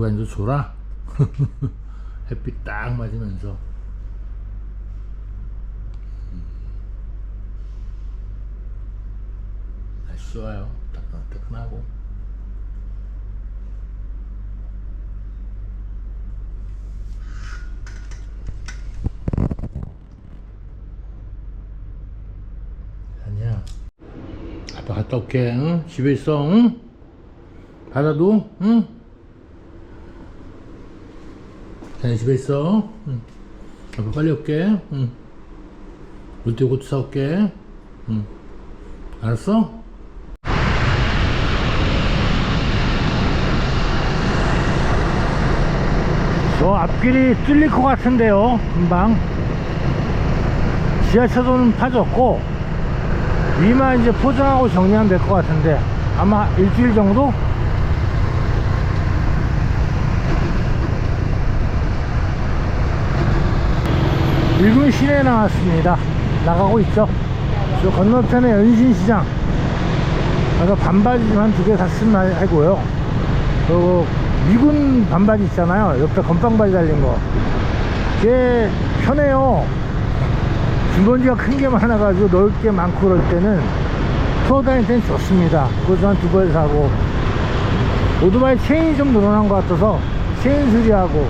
앉아 줘라 햇빛 딱 맞으면서 날씨 좋아요 따끈따끈하고 아니야 아빠 갔다 올게 응? 집에 있어 응? 받아도 응? 자네 집에 있어 응. 아빠 빨리 올게 응. 물티고트 사올게 응. 알았어? 저 앞길이 뚫릴 것 같은데요 금방 지하철도는 파졌고 위만 이제 포장하고 정리하면 될 것 같은데 아마 일주일 정도? 일군 시내에 나왔습니다. 나가고 있죠. 저 건너편에 연신시장. 가서 반바지만 두 개 샀으면 하고요. 그리고 미군 반바지 있잖아요. 옆에 건빵바지 달린 거. 그게 편해요. 주머니가 큰 게 많아가지고 넣을 게 많고 그럴 때는 투어 다닐 때는 좋습니다. 그것도 한 두 벌 사고. 오토바이 체인이 좀 늘어난 것 같아서 체인 수리하고.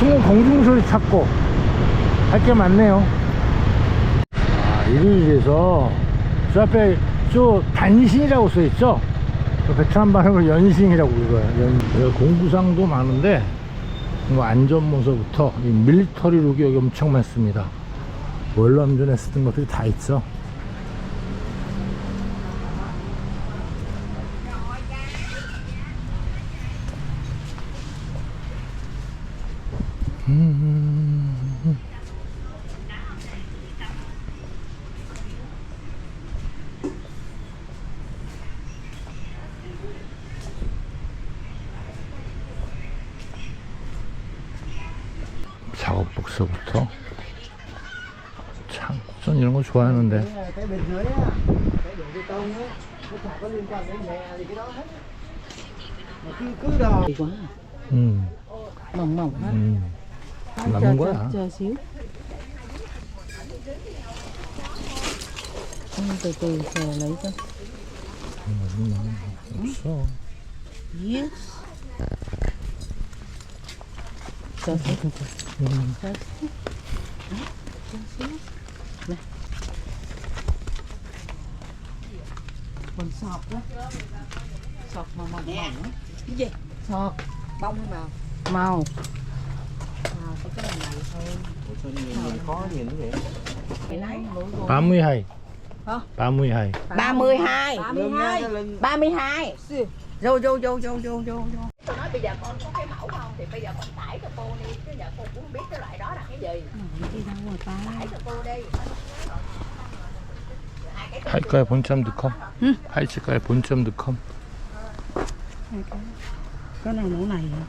승우 공중 소리 찾고 할 게 많네요. 아 이리에서 저 앞에 저 단신이라고 써있죠? 저 베트남 발음으로 연신이라고 읽어요. 연, 여기 공구상도 많은데 뭐 안전모서부터 이 밀리터리 룩이 여기 엄청 많습니다. 월남전에 쓰던 것들이 다 있어 음. 작업복서부터 참, 전 이런 거 좋아하는데 음, 음. Lấy cho 없어 xíu chờ xíu chờ xíu này còn sọt đó sọt màu mỏng mỏng á. cái gì sọt bông mà màu màu có cái này thôi sao nhìn khó nhìn vậy cái này 빠무이하이 Hả? 빠무이하이 32 32 32 Vô vô vô vô vô vô vô tôi nói bây giờ con có cái mẫu không thì bây giờ con tải cho cô đi chứ giờ cô cũng không biết cái loại đó là cái gì đi đâu rồi ta tải cho cô đi 할까요 본점드컴? 응. 할칠까요 본점드컴? cái này mẫu này hả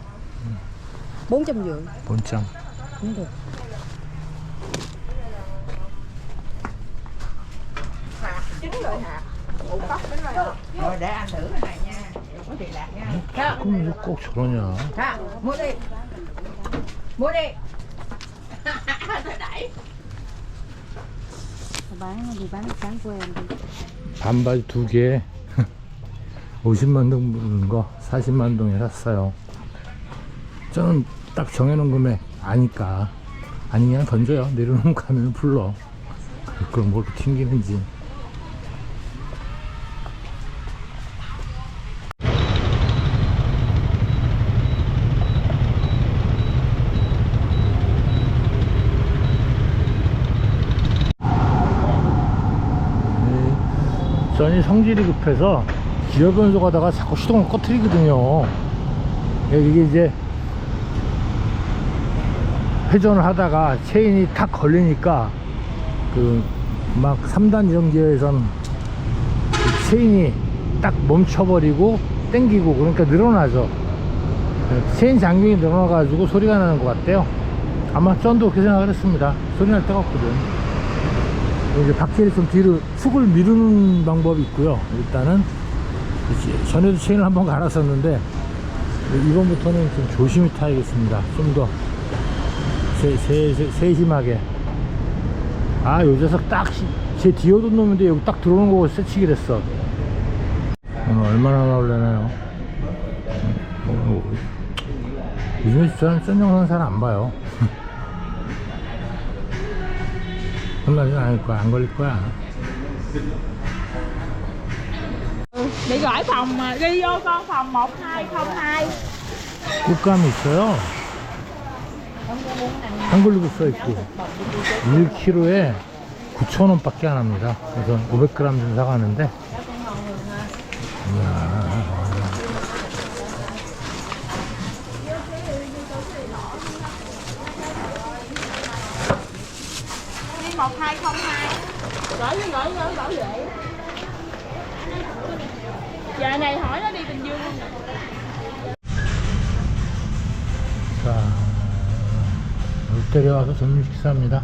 bốn trăm rưỡi 본점 cũng được chín rồi hả ủ cốc đến rồi hả rồi để ăn thử cái này 그럼 왜꼭 저러냐? đẩy bán thì bán sáng của em đi 반바지 두 개에 50만 동 부르는 거 40만 동에 샀어요. 저는 딱 정해놓은 금액 아니까. 아니 그냥 던져요. 내려놓으면 가면 불러. 그럼 뭐 이렇게 튕기는지 네. 전이 성질이 급해서 기어 변속 하다가 자꾸 시동을 꺼트리거든요. 이게 이제 회전을 하다가 체인이 탁 걸리니까 그 막 3단 이런 기어에선 그 체인이 딱 멈춰버리고 땡기고 그러니까 늘어나죠. 체인 장경이 늘어나가지고 소리가 나는 것 같대요. 아마 전도 그렇게 생각을 했습니다. 소리 날 데가 없거든 이제 바퀴를 좀 뒤로 축을 미루는 방법이 있고요 일단은 전에도 체인을 한번 갈았었는데 이번부터는 좀 조심히 타야겠습니다. 좀 더 세심하게. 아, 요 녀석 딱, 제 뒤에 오던 놈인데 여기 딱 들어오는 거고 새치기를 했어. 오늘 얼마나 나올려나요? 어, 요즘에 저는 쩐 영상 잘 안 봐요. 않을 거야. 안 걸릴 거야. Bị gửi phòng mà ghi vô con phòng 1202 꽃감이 있어요. 한글로도 써있고 1kg에 9,000원 밖에 안 합니다. 그래서 500g 좀 사가는데 이야, Đi 1202 Gửi gửi gửi bảo vệ Giờ này hỏi nó đi Bình Dương không nè 자, 롯데리아 와서 점심 식사합니다.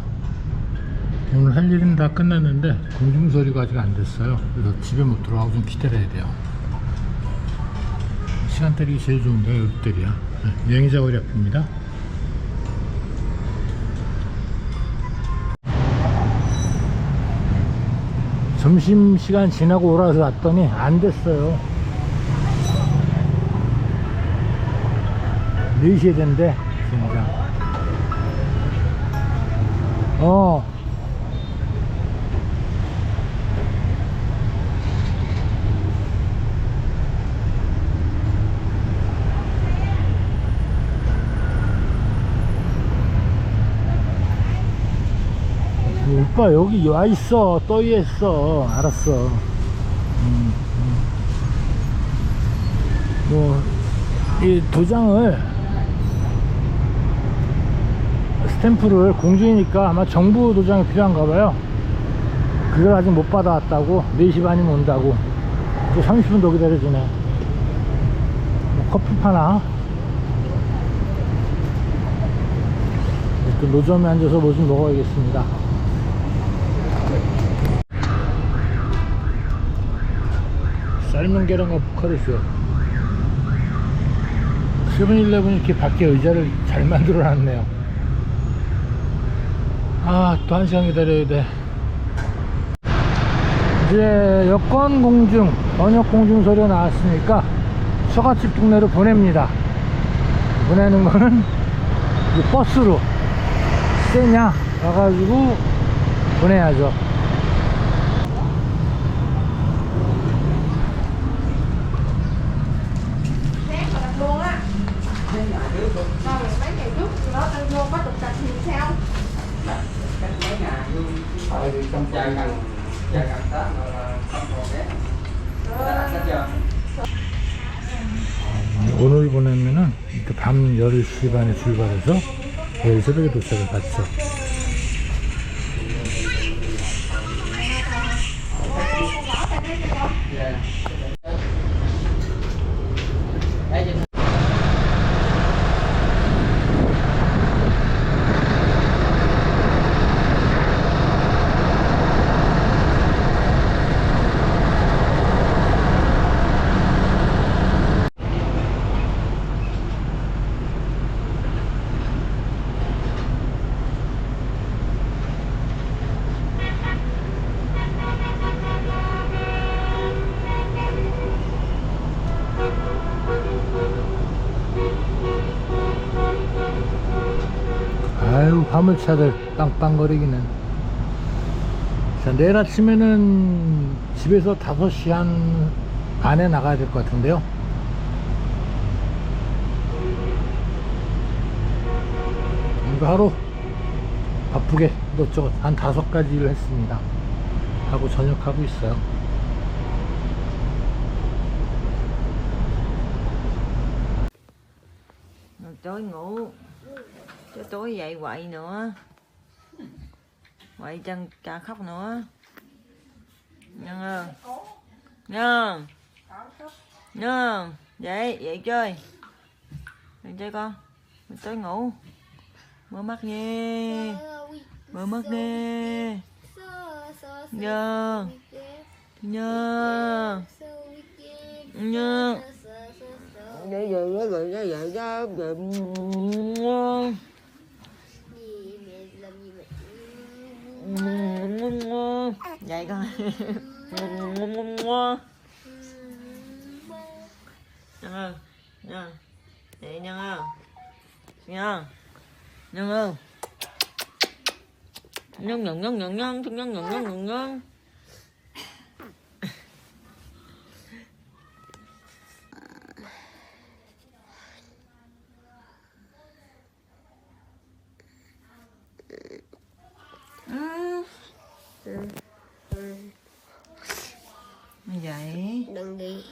오늘 할 일은 다 끝났는데 공중 소리가 아직 안 됐어요. 그래서 집에 못 들어가고 좀 기다려야 돼요. 시간대기 제일 좋은데 롯데리아 네, 여행자 거리 앞입니다. 점심시간 지나고 오라서 왔더니 안 됐어요. 4시에 된대, 진짜. 어. 오빠 여기 와 있어. 떠 있어. 알았어. 음, 음. 뭐이 도장을 스탬프를 공주이니까 아마 정부 도장이 필요한가 봐요. 그걸 아직 못 받아왔다고. 4시 반이면 온다고. 또 30분 더 기다려주네. 뭐 커피 파나? 또 노점에 앉아서 뭐 좀 먹어야겠습니다 삶은 계란과 포카리스 세븐일레븐 이렇게 밖에 의자를 잘 만들어 놨네요. 아또 한 시간 기다려야 돼. 이제 여권 공중 번역 공중 소리가 나왔으니까 처갓집 동네로 보냅니다. 보내는 거는 이 버스로 세냐 와가지고 보내야죠 Sáng mà đặt luôn á Rồi 오늘 보내면은 밤 10시 반에 출발해서 내일 새벽에 도착을 받죠. 아유, 화물차들 빵빵거리기는. 자, 내일 아침에는 집에서 5시 한 반에 나가야 될 것 같은데요. 오늘 하루 바쁘게 이것저것 한 다섯 가지 일을 했습니다. 하고 저녁하고 있어요. Cho tối dậy quậy nữa. Quậy chân cả khóc nữa. Nhân ơi. Nhân. Nhân. Dậy, dậy chơi. Dậy chơi con. Mình tối ngủ. Mở mắt nha Mở mắt nè. Nhân. Nhân. Nhân. Vậy vậy vậy vậy vậy nhân ơi nhân vậy nhân ơi nhân nhân ơi nhân nhân nhân nhân nhân nhân nhân nhân nhân nhân như vậy đừng đi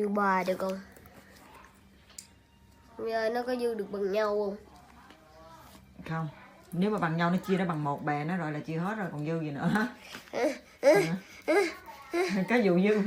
như bà được không? Giờ nó có dư được bằng nhau không? Không. Nếu mà bằng nhau nó chia nó bằng một bè nó rồi là chia hết rồi còn dư gì nữa? Cái vụ dư